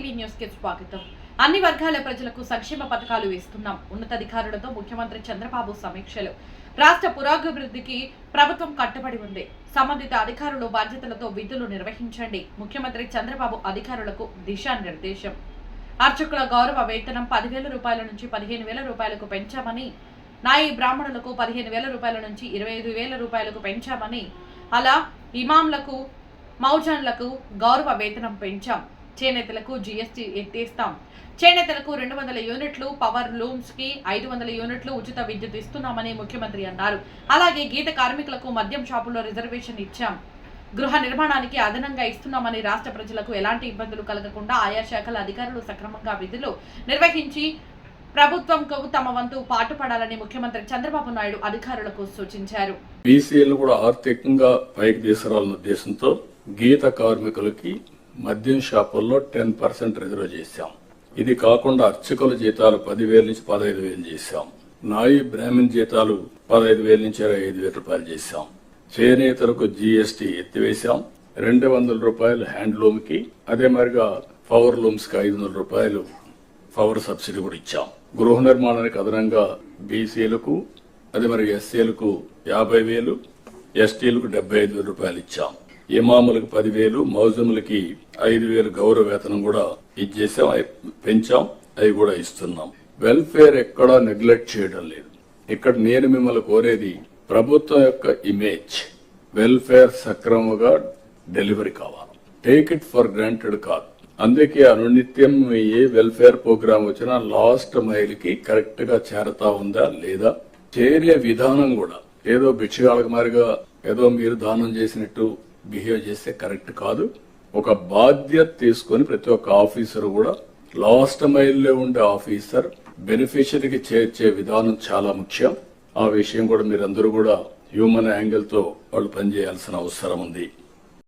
కి స్వాగతం. అన్ని వర్గాల ప్రజలకు సంక్షేమ పథకాలు ఇస్తున్నాం ఉన్నతాధికారులతో ముఖ్యమంత్రి చంద్రబాబు సమీక్షలు. రాష్ట్ర పురోగభివృద్ధికి ప్రభుత్వం కట్టుబడి ఉంది. సంబంధిత అధికారులు బాధ్యతలతో విధులు నిర్వహించండి. ముఖ్యమంత్రి చంద్రబాబు అధికారులకు దిశానిర్దేశం. అర్చకుల గౌరవ వేతనం పదివేల రూపాయల నుంచి పదిహేను వేల రూపాయలకు పెంచామని నాయి బ్రాహ్మణులకు పదిహేను వేల రూపాయల నుంచి ఇరవై ఐదు వేల రూపాయలకు పెంచామని అలా ఇమాంలకు మౌజాన్లకు గౌరవ వేతనం పెంచాం. చేనేతలకు జీఎస్టీ ఎత్తేస్తాం. చేనేతలకు రెండు వందల యూనిట్లు పవర్ లూమ్స్కి ఐదు వందల యూనిట్లు ఉచిత విద్యుత్ ఇస్తున్నామని ముఖ్యమంత్రి అన్నారు. అలాగే గీత కార్మికులకు మద్యం షాపుల్లో రిజర్వేషన్ ఇచ్చాం. గృహ నిర్మాణానికి అదనంగా ఇస్తున్నామని రాష్ట్ర ప్రజలకు ఎలాంటి ఇబ్బందులు కలగకుండా ఆయా శాఖల అధికారులు సక్రమంగా విధులు నిర్వహించి ప్రభుత్వంకు తమ వంతు పాటుపడాలని ముఖ్యమంత్రి చంద్రబాబు నాయుడు అధికారులకు సూచించారు. బీసీలు కూడా ఆర్థికంగా పైకి తీసుకురావాలన్న ఉద్దేశంతో గీత కార్మికులకి మద్యం షాపుల్లో టెన్ పర్సెంట్ రిజర్వ్ చేశాం. ఇది కాకుండా అర్చకుల జీతాలు పదివేల నుంచి పదహైదు వేలు చేశాం. నాయి బ్రాహ్మణ్ జీతాలు పదహైదు వేల నుంచి ఇరవై ఐదు వేల రూపాయలు చేశాం. చేనేతలకు జీఎస్టీ ఎత్తివేశాం. రెండు వందల రూపాయలు హ్యాండ్లూమ్కి అదే మరిగా పవర్ లూమ్స్కి ఐదు వందల రూపాయలు పవర్ సబ్సిడీ కూడా ఇచ్చాం. గృహ నిర్మాణానికి అదనంగా బీసీలకు అదే మరి ఎస్సీలకు యాభై వేలు ఎస్టీలకు డెబ్బై ఐదు వేల రూపాయలు ఇచ్చాం. ఇమాములకు పదివేలు మౌజములకి ఐదు వేలు గౌరవ వేతనం కూడా ఇచ్చేసాం అవి పెంచాం అవి కూడా ఇస్తున్నాం. వెల్ఫేర్ ఎక్కడా నెగ్లెక్ట్ చేయడం లేదు. ఇక్కడ నేను మిమ్మల్ని కోరేది ప్రభుత్వం యొక్క ఇమేజ్ వెల్ఫేర్ సక్రమంగా డెలివరీ కావాలి. టేక్ ఇట్ ఫర్ గ్రాంటెడ్ కాదు. అందుకే అనునిత్యం ఏ వెల్ఫేర్ ప్రోగ్రామ్ వచ్చినా లాస్ట్ మైల్కి కరెక్ట్గా చేరతా ఉందా లేదా? చేరే విధానం కూడా. ఏదో భిక్షగాళ్ళకి మారిగా ఏదో మీరు దానం చేసినట్టు బిహేవ్ చేస్తే కరెక్ట్ కాదు. ఒక బాధ్యత తీసుకొని ప్రతి ఒక్క ఆఫీసర్ కూడా లాస్ట్ మైల్లో ఉండే ఆఫీసర్ బెనిఫిషరీకి చేర్చే విధానం చాలా ముఖ్యం. ఆ విషయం కూడా మీరందరూ కూడా హ్యూమన్ యాంగిల్తో వాళ్ళు పనిచేయాల్సిన అవసరం ఉంది.